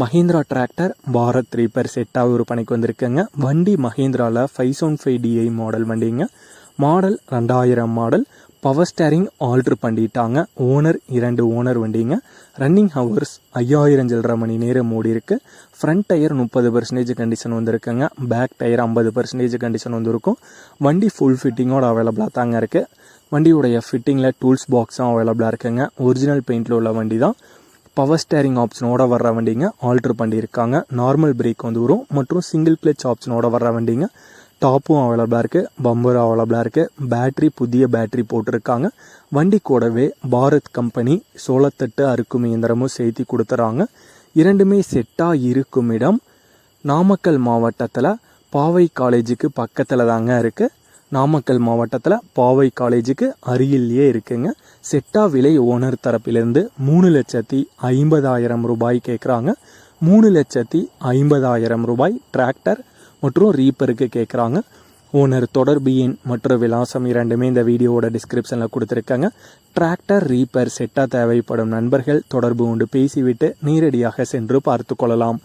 Mahindra tractor Bharat reaper செட்டாக விற்பனைக்கு வந்திருக்குங்க. வண்டி மஹிந்திராவில் five seventy five DI model வண்டிங்க. மாடல் ரெண்டாயிரம் மாடல் பவர் ஸ்டேரிங் ஆல்ட்ரு பண்ணிட்டாங்க. ஓனர் இரண்டு ஓனர் வண்டிங்க. ரன்னிங் ஹவர்ஸ் ஐயாயிரம் சில்லரை மணி நேரம் ஓடி இருக்குது ஃப்ரண்ட் டயர் முப்பது பர்சன்டேஜ் கண்டிஷன் வந்திருக்குங்க. பேக் டயர் ஐம்பது பர்சன்டேஜ் கண்டிஷன் வந்திருக்கும். வண்டி ஃபுல் ஃபிட்டிங்கோட அவைலபிளாக தாங்க இருக்குது வண்டியுடைய ஃபிட்டிங்கில் டூல்ஸ் பாக்ஸும் அவைலபிளாக இருக்குங்க. ஒரிஜினல் பெயிண்டில் உள்ள வண்டி தான் பவர் ஸ்டேரிங் ஆப்ஷனோட வர்ற வண்டிங்க ஆல்ட்ரு பண்ணியிருக்காங்க. நார்மல் பிரேக் வந்து வரும். மற்றும் சிங்கிள் கிளச் ஆப்ஷனோட வர்ற வண்டிங்க. டாப்பும் அவைலபிளாக இருக்குது பம்பரும் அவைலபிளாக இருக்குது பேட்ரி புதிய பேட்ரி போட்டிருக்காங்க. வண்டி கூடவே பாரத் கம்பெனி சோளத்தட்டு அறுக்கும் இயந்திரமும் சேர்த்தி கொடுத்துறாங்க. இரண்டுமே செட்டாக இருக்கும் இடம். நாமக்கல் மாவட்டத்தில் பாவை காலேஜுக்கு பக்கத்தில் தாங்க இருக்குது நாமக்கல் மாவட்டத்தில் பாவை காலேஜுக்கு அருகிலேயே இருக்குங்க. செட்டா விலை ஓனர் தரப்பிலிருந்து மூணு லட்சத்தி ஐம்பதாயிரம் ரூபாய் கேட்குறாங்க மூணு லட்சத்தி ஐம்பதாயிரம் ரூபாய் டிராக்டர் மற்றும் ரீப்பருக்கு கேட்குறாங்க ஓனர் தொடர்பு எண் மற்றும் விலாசம் இரண்டுமே இந்த வீடியோவோட டிஸ்கிரிப்ஷனில் கொடுத்துருக்காங்க. டிராக்டர் ரீப்பர் செட்டாக தேவைப்படும் நண்பர்கள் தொடர்பு கொண்டு பேசிவிட்டு நேரடியாக சென்று பார்த்து கொள்ளலாம்.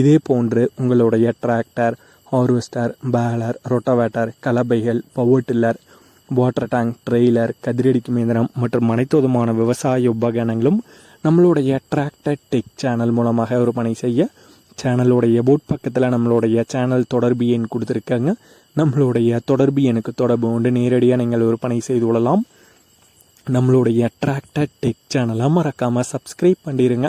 இதே போன்று உங்களுடைய tractor harvester baler rotavator கலப்பைகள் power tiller water tank trailer கதிரடிக்கும் இயந்திரம் மற்றும் அனைத்து விதமான விவசாய உபகரணங்களும் நம்மளுடைய டிராக்டர் டெக் சேனல் மூலமாக விற்பனை செய்ய சேனலுடைய போட் பக்கத்தில் நம்மளுடைய சேனல் தொடர்பு எண் கொடுத்துருக்காங்க. நம்மளுடைய தொடர்பு எனக்கு தொடர்பு உண்டு நேரடியாக நீங்கள் விற்பனை செய்து கொள்ளலாம். நம்மளுடைய டிராக்டர் டெக் சேனலை மறக்காமல் சப்ஸ்கிரைப் பண்ணிடுங்க